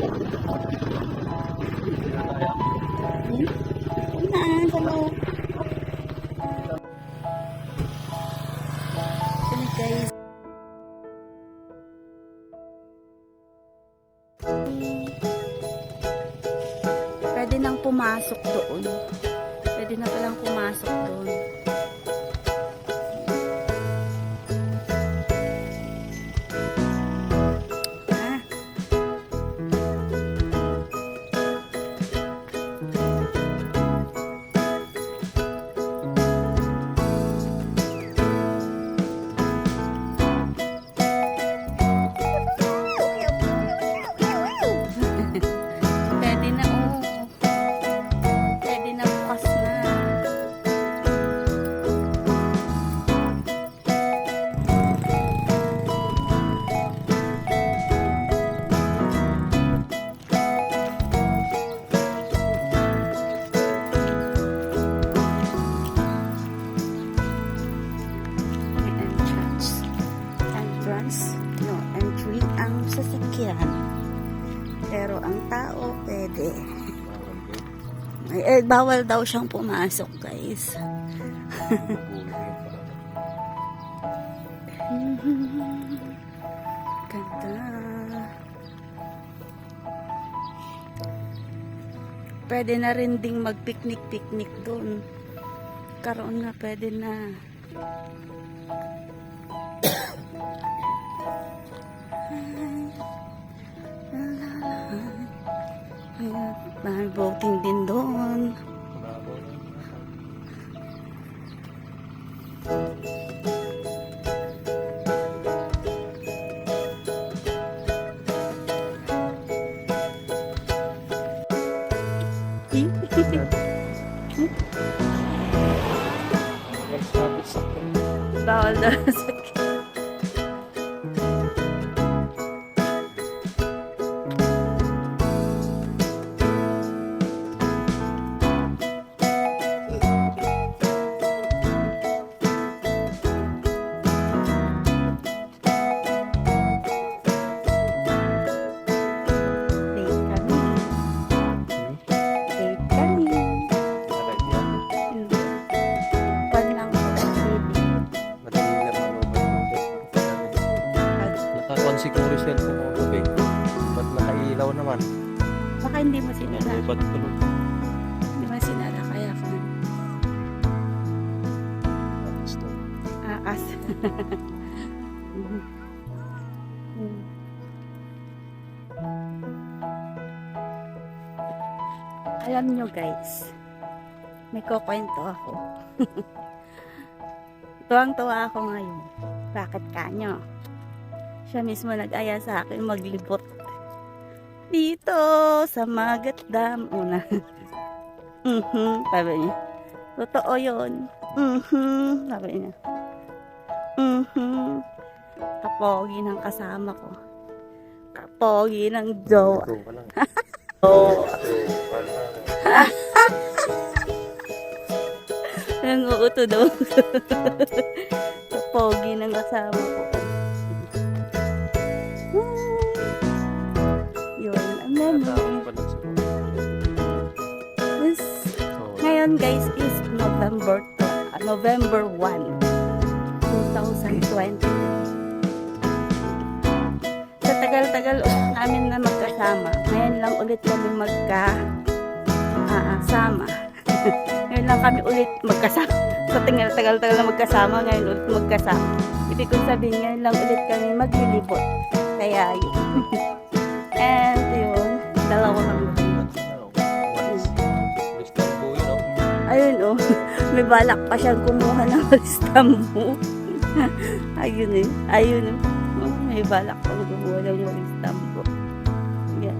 Na, bawal daw siyang pumasok, guys. Ganda. Pwede na rin ding mag-picnic-picnic doon. Karoon nga, pwede na. May boating din doon. Bawal daw sa Baka hindi mo sinara. Ba't tulog? Hindi mo sinara kaya ka to. aas. Alam nyo guys, may kukwento ako. Tuwang-tuwa ako ngayon. Bakit kanyo? Siya mismo nag-aya sa akin maglibot. Dito sa Magat Dam. Una. mhm sabi niya. Totoo yun. Mhm sabi niya. Mhm Kapogi ng kasama ko. Kapogi ng jowa. Oh. Nanguuto daw. Kapogi ng kasama ko. Yun, Ngayon guys is November to, ah, November 1, 2020. Sa tagal-tagal namin na magkasama, ngayon lang ulit kami magka ah, ah, sama. ngayon lang kami ulit magkasama. Sa tagal-tagal na magkasama, ngayon ulit magkasama. Ibig kong sabihin, ngayon lang ulit kami maglilibot. Kaya yun. And yun, dalawa kami. Ayun oh, may balak pa siyang kumuha ng stampo. Ayun eh, ayun eh. Oh, may balak pa kumuha ng stampo. Yan.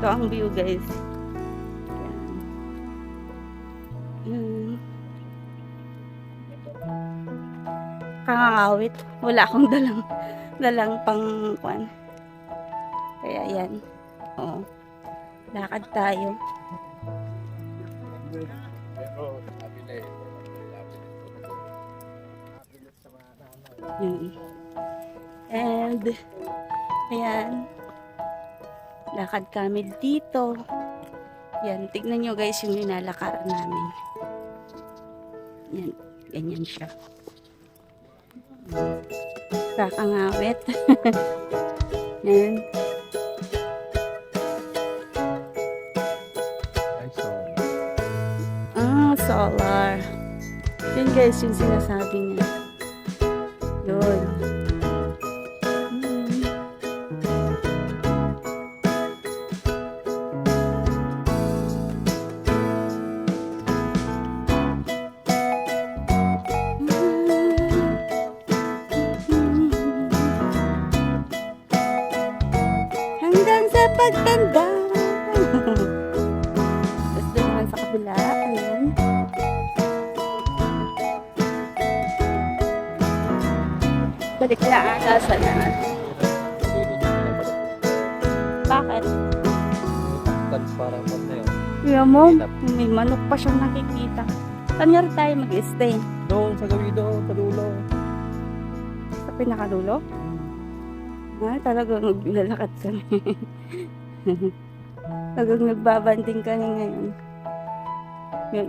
Ito ang view guys. Yan. Hmm. Kangangawit. Wala akong dalang dalang pang kwan. Kaya yan. Oo. Lakad tayo. Yun. And, ayan. Lakad kami dito. Yan, tignan nyo guys yung nilalakaran namin. Yan, ganyan siya. Kakangawit. Yan. Ah, solar. Yun guys, yung sinasabi niya. Yun. Hmm. Hanggang sa pagtanda. Asa na. Bakit? Kuya mo, may manok pa siyang nakikita. Saan nga rin tayo mag-stay? Doon, sa gawi doon, sa dulo. Sa pinakadulo? Ah, talagang naglalakad kami. talagang nagbabanding kami ngayon. Yun.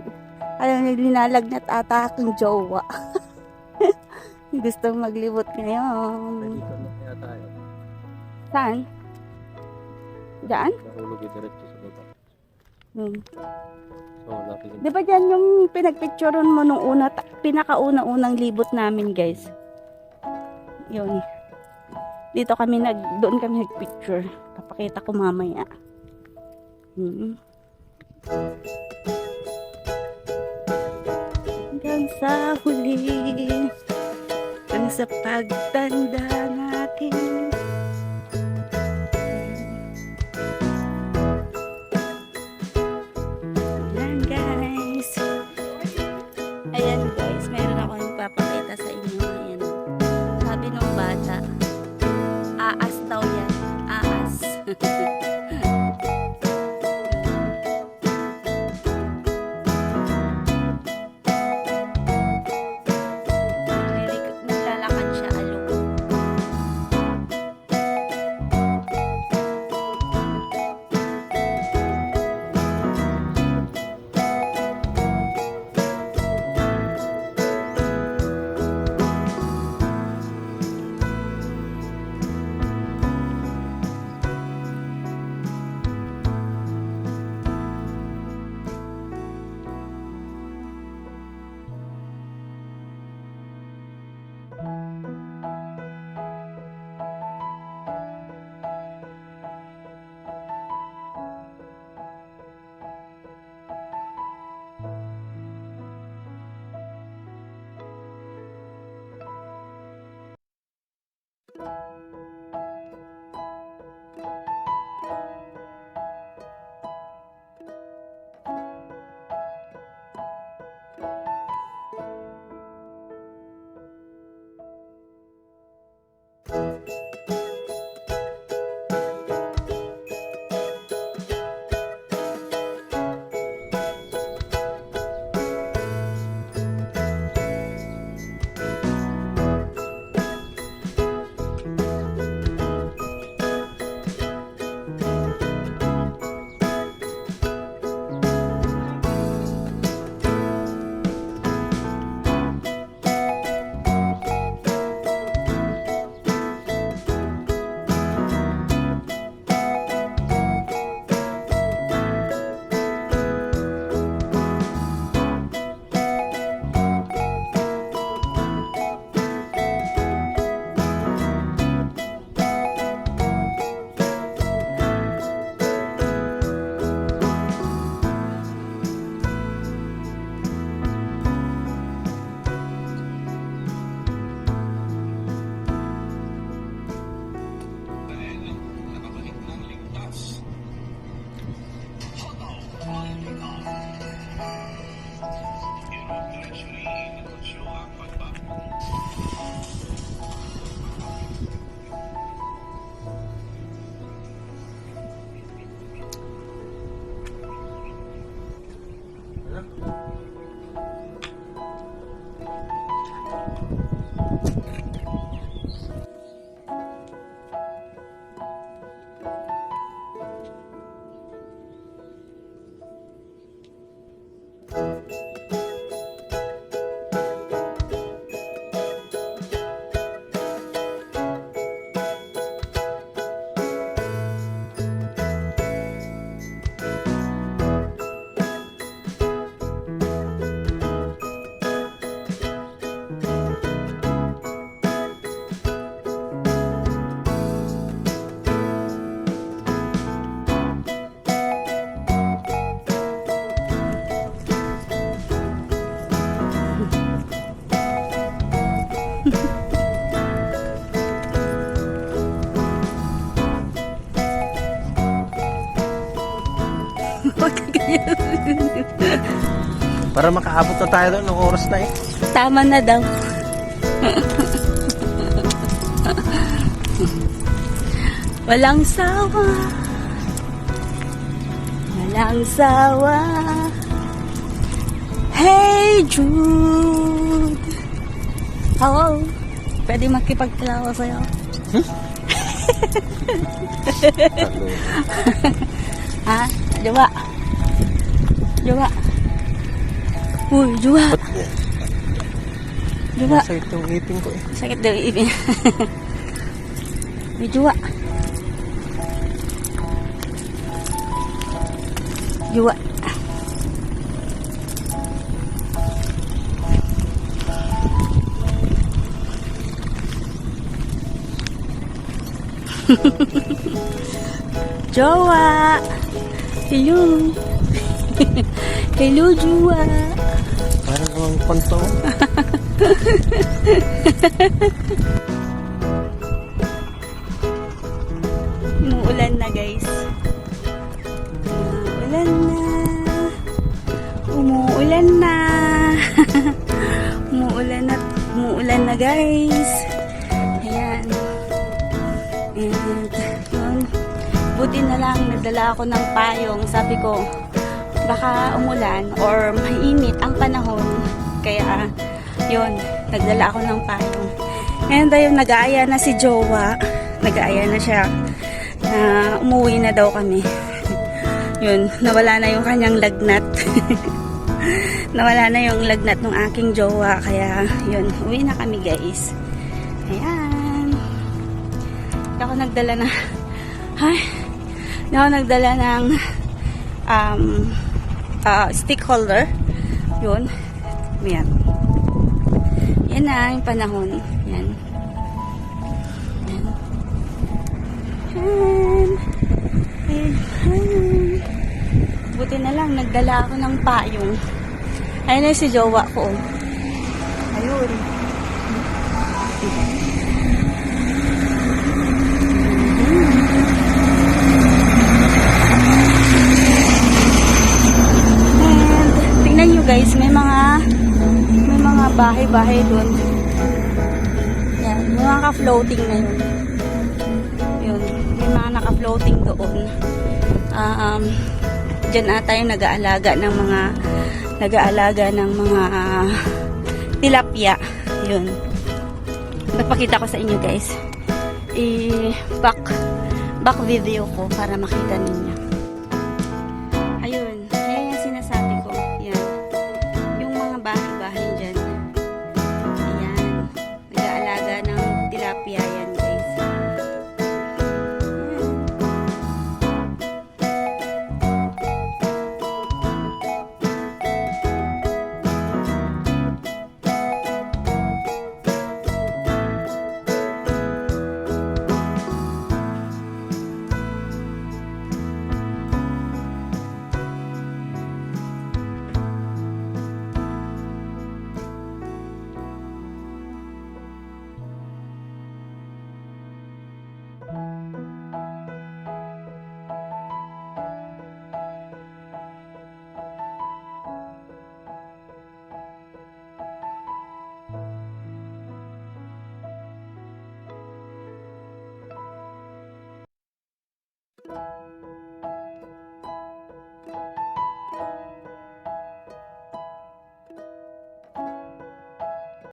Alam niyo, linalagnat ata aking jowa. Gusto maglibot ngayon. Saan? Diyan? Nahulog yung diretso. Hmm. Di ba dyan yung pinagpicturean mo nung una, pinakauna-unang libot namin guys? Yun. Dito kami nag, doon kami nagpicture. Papakita ko mamaya. Hmm. Hanggang sa huli, hanggang sa pagtanda natin. Para makaabot na tayo doon ng oras na eh. Tama na daw. Walang sawa. Walang sawa. Hey Jude. Hello. Pwede makipagkalawa sa'yo. Ha? Jowa. Jowa. Uy, Jowa. Jowa. Sakit yung ngipin ko eh. Sakit daw yung ibig. May juwa. Juwa. Jowa. Hello. Hello, Jowa. Parang ang panto. Umuulan na guys. Umuulan na. Umuulan na. umuulan na. Umuulan na guys. Ayan. And, yun. Buti na lang nagdala ako ng payong. Sabi ko, baka umulan or mainit ang panahon. Kaya, yun, nagdala ako ng payong. Ngayon tayo nag-aaya na si Jowa. Nag-aaya na siya na umuwi na daw kami. Yun, nawala na yung kanyang lagnat. nawala na yung lagnat ng aking jowa. Kaya, yun, uwi na kami guys. Ayan. Hindi ako nagdala na, ay, hindi ako nagdala ng um, uh, stick holder. Yun. Yan. Yan na yung panahon. Yan. Yan. Ayan. Ayan. Ayan. Buti na lang, nagdala ako ng payong. Ayun na si jowa ko. Ayun. And tingnan nyo guys, may mga may mga bahay-bahay doon. Yan, may mga ka-floating na yun. Yun, may mga naka-floating doon. Ah, um, dyan ata yung nag-aalaga ng mga nag-aalaga ng mga ah, tilapia. Yun. Napakita ko sa inyo guys. I-back back video ko para makita ninyo.